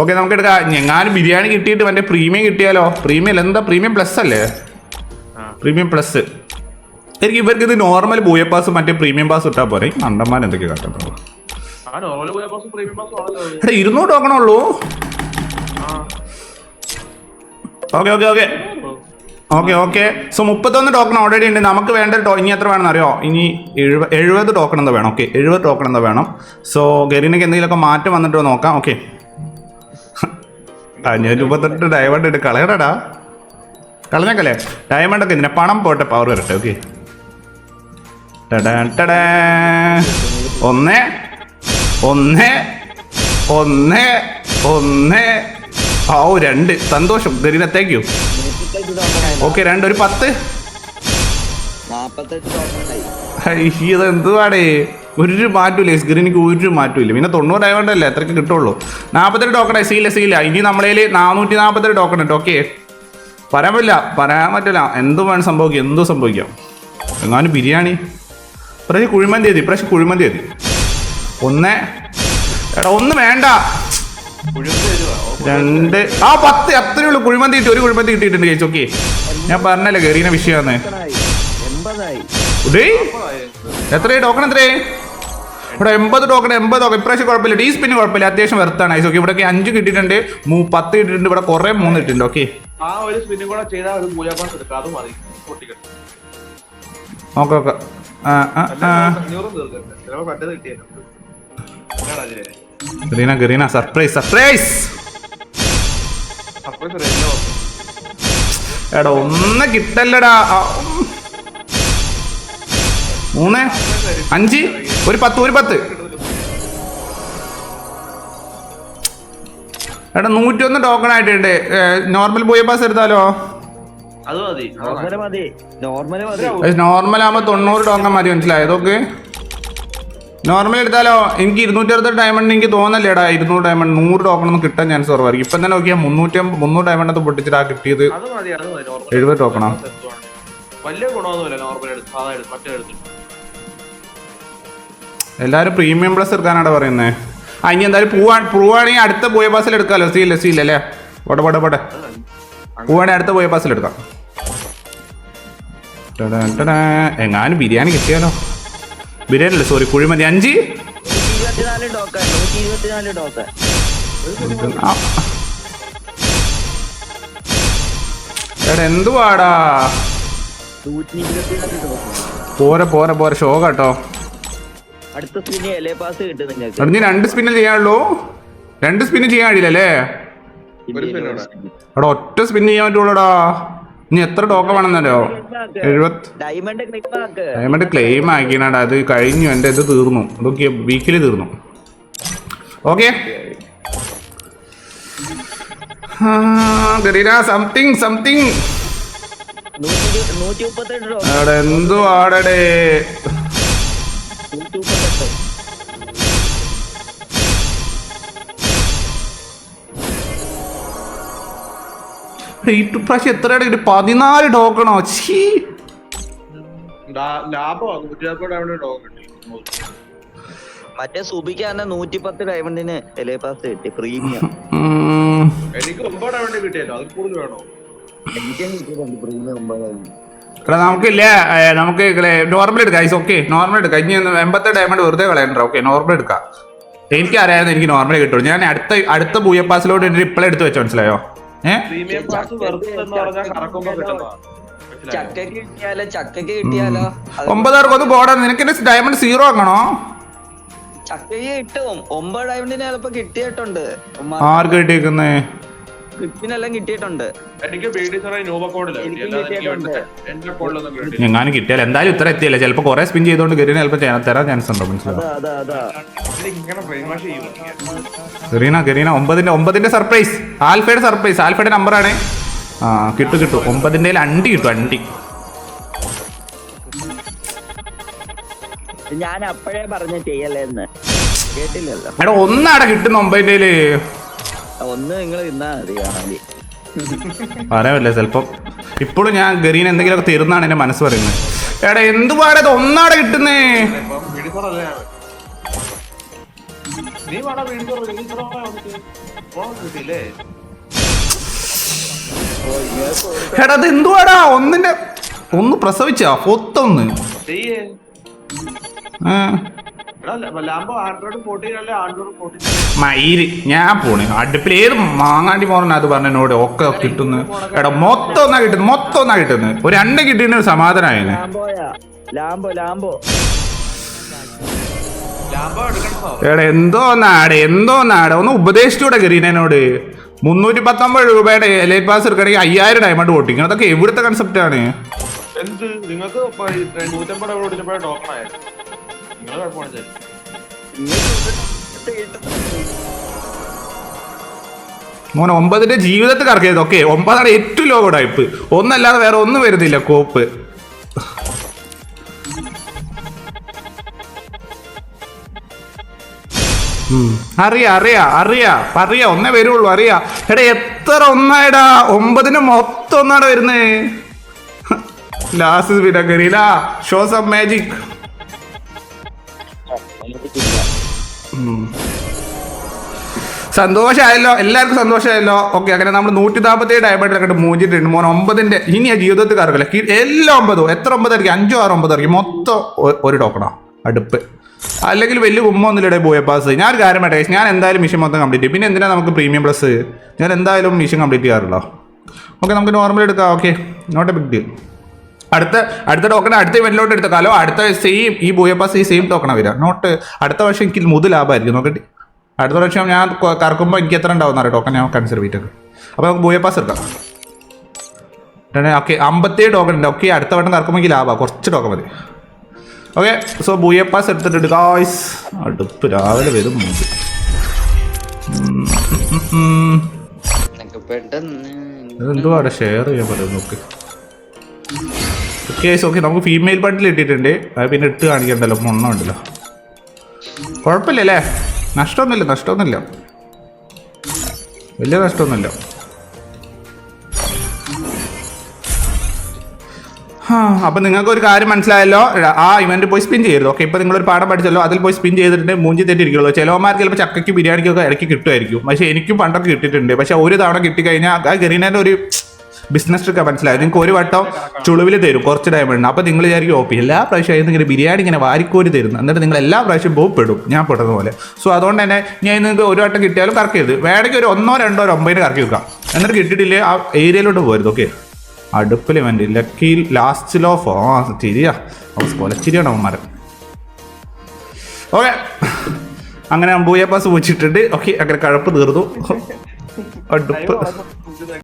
Okay നമുക്ക് എടുക്കാം ഞങ്ങാനും ബിരിയാണി കിട്ടിയിട്ട് മറ്റേ പ്രീമിയം കിട്ടിയാലോ? പ്രീമിയം അല്ല എന്താ പ്രീമിയം പ്ലസ് അല്ലേ. പ്രീമിയം പ്ലസ് എനിക്ക് ഇവർക്ക് ഇത് നോർമൽ ബൂയ പാസ് മറ്റേ പ്രീമിയം പാസ് ഇട്ടാൽ പോരെ. അണ്ടന്മാർ അത്. എടാ ഇരുന്നൂറ് ടോക്കണുള്ളൂ ആ okay okay okay okay okay so മുപ്പത്തൊന്ന് ടോക്കൺ ഓൾറെഡി ഉണ്ട്. നമുക്ക് വേണ്ട ടോ ഇനി എത്ര വേണം അറിയോ? ഇനി എഴുപത് എഴുപത് ടോക്കൺ എന്താ വേണം? ഓക്കെ എഴുപത് ടോക്കൺ എന്താ വേണം? സോ ഗരീനക്ക് എന്തെങ്കിലുമൊക്കെ മാറ്റം വന്നിട്ട് നോക്കാം. ഓക്കെ അഞ്ഞൂറ്റി മുപ്പത്തെട്ട് ഡയമണ്ട് ഇട്ട് കളയണടാ കളഞ്ഞേക്കല്ലേ? ഡയമണ്ട് ഒക്കെ ഇതിനെ പണം പോട്ടെ പവർ വരട്ടെ ഓക്കെ ഒന്ന് ഒന്ന് ഒന്ന് ഒന്ന്. ഓ രണ്ട്. സന്തോഷം. ഗരീന താങ്ക് യു ഓക്കെ രണ്ട് ഒരു പത്ത്. നാപ്പത്തെട്ട് ടോക്കണായി ഒരു മാറ്റമില്ല സ്ക്രീനിക്ക് ഒരു മാറ്റമില്ല പിന്നെ തൊണ്ണൂറ് ഡയമണ്ട് അല്ലേ എത്രയ്ക്ക് കിട്ടുള്ളൂ നാൽപ്പത്തെട്ട് ടോക്കൺ സീല സീല ഇനി നമ്മളതിൽ നാനൂറ്റി നാൽപ്പത്തെട്ട് ടോക്കൺ ഉണ്ട്. ഓക്കെ പറയാൻ പറ്റില്ല. പറയാൻ പറ്റില്ല. എന്തും വേണം സംഭവിക്കാം? എന്തും സംഭവിക്കാം? എങ്ങാനും ബിരിയാണി. ഇപ്രാവശ്യം കുഴിമന്തി എത്തി ഇപ്രാവശ്യം കുഴിമന്തി എത്തി ഒന്ന്. എടാ ഒന്ന് വേണ്ട. രണ്ട്. ആ പത്ത്. അത്രയേ ഉള്ളൂ. കുഴിമന്തി കിട്ടി. ഒരു കുഴിമന്തി കിട്ടിയിട്ടുണ്ട് ചേച്ചി. ഓക്കെ ഞാൻ പറഞ്ഞല്ലേ കയറിയ വിഷയമാണ് ടോക്കണായി. എത്രയായി? ടോക്കൺ എത്രയായി? ഇവിടെ എൺപത് ടോക്കൺ എൺപത് ടോക്കൺ ഇപ്രാവശ്യം കുഴപ്പമില്ല. ഡീ സ്പിന് കുഴപ്പമില്ല. അത്യാവശ്യം വെർത്താണ് ഐസ് ഓക്കെ ഇവിടെയൊക്കെ അഞ്ച് കിട്ടിയിട്ടുണ്ട്. മൂ പത്ത് കിട്ടിയിട്ടുണ്ട്. ഇവിടെ കുറെ മൂന്ന് കിട്ടിയിട്ടുണ്ട്. ഓക്കെ ആ ഒരു സ്പിന്നും കൂടെ ചെയ്താൽ ഒരു പൂജ പാസ് എടുക്കാം. അത് മതി. Okay okay Garena Garena surprise surprise. എടാ ഒന്ന് കിട്ടല്ലടാ. മൂന്ന്? അഞ്ച്? ഒരു പത്ത് ഒരു പത്ത്. എടാ നൂറ്റൊന്ന് ടോക്കൺ ആയിട്ടുണ്ട്. നോർമൽ ബോയ് പാസ് എടുത്താലോ? അത് മതി. മതി. നോർമൽ മതി. നോർമൽ ആകുമ്പോ തൊണ്ണൂറ് ടോക്കൺ മതി മനസ്സിലായോ? ഇതൊക്കെ നോർമൽ എടുത്താലോ? എനിക്ക് ഇരുന്നൂറ്റി അറുപത് ഡയമണ്ട് എനിക്ക് തോന്നല്ലേടാ ഇരുന്നൂറ് ഡയമണ്ട് നൂറ് ടോക്കൺ ഒന്നും കിട്ടാൻ ചാൻസ് കുറവായിരിക്കും. ഇപ്പം തന്നെ നോക്കിയാൽ മുന്നൂറ്റി മുന്നൂറ് ഡയമണ്ട് അത് പൊട്ടിച്ചിട്ടാ കിട്ടിയത് അത് നോർമൽ എഴുപത് ടോക്കണോ വലിയ ഗുണമൊന്നുമില്ല നോർമൽ എടുത്ത് സാധാരണ മറ്റേ എടുത്തിട്ട്. എല്ലാവരും പ്രീമിയം പ്ലസ് എടുക്കാനാണ് പറയുന്നത് ആ ഇനി എന്തായാലും പൂവാ പൂവാണെങ്കിൽ അടുത്ത പോയ പാസിൽ എടുക്കാമല്ലോ സീല്ല സീല്ല അല്ലേ? പോട്ടെ പോട്ടെ പോട്ടെ. പൂവാണെങ്കിൽ അടുത്ത പോയ പാസിൽ എടുക്കാം. എങ്ങാനും ബിരിയാണി കിട്ടിയാലോ? ബിരിയാണി അല്ലേ? സോറി കുഴിമതി അഞ്ച്. എടാ എന്തുവാടാ? പോരെ പോരെ പോരെ. ഷോ കേട്ടോ അടുത്ത സ്പിന് എലേ പാസ് കിട്ടും നിങ്ങൾക്ക്. എടാ രണ്ട് സ്പിന്നെ ചെയ്യാനുള്ളൂ? രണ്ട് സ്പിന്ന് ചെയ്യാൻ spin കൂടെ. എടാ ഒറ്റ സ്പിന്ന് ചെയ്യാൻ പറ്റുള്ളൂടാ. ഇനി എത്ര ടോക്കൺ വേണമെന്നല്ലോ എഴുപത്തി ഡയമണ്ട് ക്ലിക്ക് ആക്ക്. ഡയമണ്ട് ക്ലെയിം ആക്കിനാടാ അത് കഴിഞ്ഞു. എന്റെ ഇത് തീർന്നു. അതൊക്കെ വീക്കിലി തീർന്നു. ഓക്കെ സംതിങ് സംതിങ് എന്തോ ആടടേ ഈ പ്രാവശ്യം എത്രയുടെ ഒരു പതിനാല് ടോക്കണോ ചീ മറ്റേ സുബിക്ക് തന്നെ നൂറ്റി പത്ത് ഡയമണ്ടിന് എലേപാസ് കിട്ടി പ്രീമിയം എനിക്ക് ഒമ്പത് ഡയമണ്ട് കിട്ടിയല്ലോ. അത് കൂടുതൽ വേണോ? എടാ നമുക്കില്ലേ നമുക്ക് നോർമൽ എടുക്കാം ഐസ് ഓക്കെ നോർമൽ എടുക്കാം. ഇനി എൺപത്തെ ഡയമണ്ട് വെറുതെ കളയണ്ട. ഓക്കെ നോർമൽ എടുക്കാം. എനിക്ക് അറിയാതെ എനിക്ക് നോർമൽ കിട്ടുള്ളൂ. ഞാൻ അടുത്ത അടുത്ത ബൂയപ്പാസിലോട്ട് എന്റെ റിപ്ലൈ എടുത്ത് വെച്ചോ മനസ്സിലായോ? പ്രീമിയം പാസ് വെറുതെ എന്ന് പറഞ്ഞാൽ കറക്കുമ്പോ കിട്ടുന്നതാണ്? ചക്കക്ക് കിട്ടിയാലോ? ചക്കക്ക് കിട്ടിയാലോ? അത് ഒമ്പതാർക്ക് ഒന്ന് പോടാ. നിനക്ക് ഡയമണ്ട് സീറോ ആക്കണോ ചക്കക്ക് കിട്ടും. ഒമ്പത് ഡയമണ്ടിന് ചിലപ്പോ കിട്ടിയിട്ടുണ്ട്. ആർക്ക് കിട്ടിയേക്കുന്നേ? ക്രിപ്പിനെല്ലാം കിട്ടിയിട്ടുണ്ട്. എനിക്ക് കിട്ടി കിട്ടിയാൽ എന്തായാലും ഇത്ര എത്തിയില്ല? ചിലപ്പോ കുറെ സ്പിൻ ചെയ്തോണ്ട് ഗരീന ചിലപ്പോ തരാൻ ചാൻസ് ഉണ്ടോ? മനസ്സിലാവും ഗരീന ഗരീന ഒമ്പതിന്റെ ഒമ്പതിന്റെ സർപ്രൈസ് ആൽഫയുടെ സർപ്രൈസ് ആൽഫയുടെ നമ്പറാണ് ആ കിട്ടും കിട്ടും. ഒമ്പതിന്റെ അണ്ടി കിട്ടു അണ്ടി. ഞാൻ അപ്പോഴേ പറഞ്ഞ ചെയ്യല്ലേന്ന് കേട്ടില്ലല്ലോ. എടാ ഒന്നാടെ കിട്ടുന്ന ഒമ്പതിന്റെ ഒന്ന് നിങ്ങൾ തിന്നാ മതി കാണാൻ പറയാമല്ലേ ചിലപ്പം ഇപ്പോഴും ഞാൻ ഗരീന എന്തെങ്കിലുമൊക്കെ തരുന്നാണ് എന്റെ മനസ്സ് പറയുന്നത്. എടാ എന്ത് പാടത് ഒന്നാടെ കിട്ടുന്നേ? എടാ ഇത് എന്തുവാടാ ഒന്നിന്റെ ഒന്ന് പ്രസവിച്ചാ? പൊത്തൊന്ന്. ചെയ്യേ ഫോർട്ടീൻ ഞാൻ പോണ്. അടുപ്പിൽ ഏത് മാങ്ങാണ്ടി പോറന അത് പറഞ്ഞോട് ഒക്കെ കിട്ടുന്നു. എടാ മൊത്തം ഒന്നാ കിട്ടുന്നു മൊത്തം ഒന്നാ കിട്ടുന്നു. ഒരു രണ്ട് കിട്ടിയ ഒരു ലാംബോ എടാ എന്തോ നാട് എന്തോ നാട്. ഒന്ന് ഉപദേശിച്ചൂടെ ഗരീനോട് മുന്നൂറ്റി പത്തൊമ്പത് രൂപയുടെ ലൈറ്റ് പാസ് എടുക്കണമെങ്കിൽ അയ്യായിരം ഡയമണ്ട് പൊട്ടിക്കണം അതൊക്കെ എവിടുത്തെ കൺസെപ്റ്റ് ആണ്? എന്ത്? നിങ്ങൾക്ക് ഇപ്പൊ one of ചെയ്തത് മോനെ ഒമ്പതിന്റെ ജീവിതത്തിൽ കറക്കിയത്. ഓക്കെ ഒമ്പതാണ് ഏറ്റവും ലോക ടൈപ്പ് ഒന്നല്ലാതെ വേറെ ഒന്നും വരുന്നില്ല കോപ്പ്. അറിയാ അറിയാ അറിയാ. പറയാ ഒന്നേ വരുള്ളൂ അറിയാ. എടാ എത്ര ഒന്നായടാ? ഒമ്പതിന് മൊത്തം ഒന്നാടാ വരുന്നേ. ലാസ്റ്റ് വിടകരില ഷോ സം മാജിക് സന്തോഷമായല്ലോ എല്ലാവർക്കും സന്തോഷമായല്ലോ. ഓക്കെ അങ്ങനെ നമ്മൾ നൂറ്റി നാൽപ്പത്തി ഏഴ് ഡയമണ്ടിലൊക്കെ മൂഞ്ചിട്ടുണ്ട് മോൻ ഒമ്പതിന്റെ ഇനി ആ ജീവിതത്തിൽ കറക്കില്ല എല്ലാ ഒമ്പതോ എത്ര ഒമ്പതായിരിക്കും? അഞ്ചോ ആറോ ഒമ്പതായിരിക്കും? മൊത്തം ഒരു ടോക്കണോ അടുപ്പ്. അല്ലെങ്കിൽ വലിയ കുമ്മൊന്നുമില്ലേ പോയ പാസ് ഞാൻ ഒരു കാര്യം പറയട്ടെ ഞാൻ എന്തായാലും മിഷൻ മൊത്തം കംപ്ലീറ്റ് ചെയ്യും. പിന്നെ എന്തിനാണ് നമുക്ക് പ്രീമിയം പ്ലസ് ഞാൻ എന്തായാലും മിഷൻ കംപ്ലീറ്റ് ചെയ്യാറുള്ളൂ ഓക്കെ നമുക്ക് നോർമൽ എടുക്കാം okay not a big deal അടുത്ത അടുത്ത ടോക്കൺ അടുത്ത ഇവന്റിലോട്ട് കാലോ അടുത്ത സെയിം ഈ ബൂയപ്പാസ് പാസ് ഈ സെയിം ടോക്കണ വരിക. നോട്ട് അടുത്ത വർഷം എനിക്ക് മുതൽ ലാഭമായിരിക്കും. നോക്കട്ടെ. അടുത്ത വർഷം ഞാൻ കറക്കുമ്പോൾ എനിക്ക് എത്ര ഉണ്ടാവും അറിയാം ടോക്കൺ ഞാൻ കൺസിഡർ ചെയ്തിട്ട്. അപ്പോൾ നമുക്ക് ബൂയപ്പാസ് പാസ് എടുക്കാം ഓക്കെ അമ്പത്തേഴ് ടോക്കൺ ഉണ്ട്. ഓക്കെ അടുത്ത വട്ടം കറക്കുമ്പോൾ എനിക്ക് ലാഭമാണ് കുറച്ച് ടോക്കൺ മതി. ഓക്കെ സോ ബൂയ പാസ് എടുത്തിട്ടുണ്ട് ഗായ്സ് അടുപ്പ് രാവിലെ വരും എന്തുവാടെ ഷെയർ ചെയ്യാൻ പറ്റും നോക്ക്. ഓക്കെ ഓക്കെ നമുക്ക് ഫീമെയിൽ ബണ്ടിൽ ഇട്ടിട്ടുണ്ട്. അത് പിന്നെ ഇട്ട് കാണിക്കണ്ടല്ലോ മൊണ്ണം ഉണ്ടല്ലോ. കുഴപ്പമില്ല അല്ലേ നഷ്ടമൊന്നുമില്ല നഷ്ടമൊന്നുമില്ല. വലിയ നഷ്ടമൊന്നുമില്ല. അപ്പം നിങ്ങൾക്ക് ഒരു കാര്യം മനസ്സിലായല്ലോ. ആ ഇവന്റ് പോയി സ്പിൻ ചെയ്യരുത് ഓക്കെ ഇപ്പം നിങ്ങളൊരു പാഠം പഠിച്ചല്ലോ അതിൽ പോയി സ്പിൻ ചെയ്തിട്ട് മൂഞ്ചി തെറ്റിരിക്കുള്ളൂ ചിലവന്മാർക്ക് ചിലപ്പോൾ ചക്കയ്ക്ക് ബിരിയാണിക്കൊക്കെ ഇടയ്ക്ക് കിട്ടുമായിരിക്കും. പക്ഷേ എനിക്കും പണ്ടൊക്കെ കിട്ടിയിട്ടുണ്ട്. പക്ഷേ ഒരു തവണ കിട്ടിക്കഴിഞ്ഞാൽ ആ ഗരീനേന്റെ ഒരു ബിസിനസ് ട്രിക്ക് മനസ്സിലായത് നിങ്ങൾക്ക് ഒരു വട്ടം ചുളുവിൽ തരും കുറച്ച് ഡയമണ്ട് അപ്പോൾ നിങ്ങൾ വിചാരിക്കും ഓപ്പി എല്ലാ പ്രാവശ്യം ഇങ്ങനെ ബിരിയാണി ഇങ്ങനെ വാരിക്കോരി തരുന്നു. എന്നിട്ട് നിങ്ങൾ എല്ലാ പ്രാവശ്യം പോയി പെടും. ഞാൻ പെടുന്ന പോലെ. സോ അതുകൊണ്ട് തന്നെ ഞാൻ നിങ്ങൾക്ക് ഒരു വട്ടം കിട്ടിയാലും കറക്കരുത്. വേണമെങ്കിൽ ഒരു ഒന്നോ രണ്ടോ ഒരു ഒമ്പതിന് കറക്കി വെക്കാം. എന്നിട്ട് കിട്ടിയിട്ടില്ലേ ആ ഏരിയയിലോട്ട് പോരുത് ഓക്കെ അടുപ്പിൽ വേണ്ടി ലക്കി ലാസ്റ്റ് ലോഫ് ആ ചിരിയാ കൊലച്ചിരിയാണ് അവന്മാരെ. ഓക്കെ അങ്ങനെ അമ്പൂയ പാസ് വെച്ചിട്ടുണ്ട് ഓക്കെ അങ്ങനെ കഴപ്പ് തീർന്നു. അടുപ്പ്.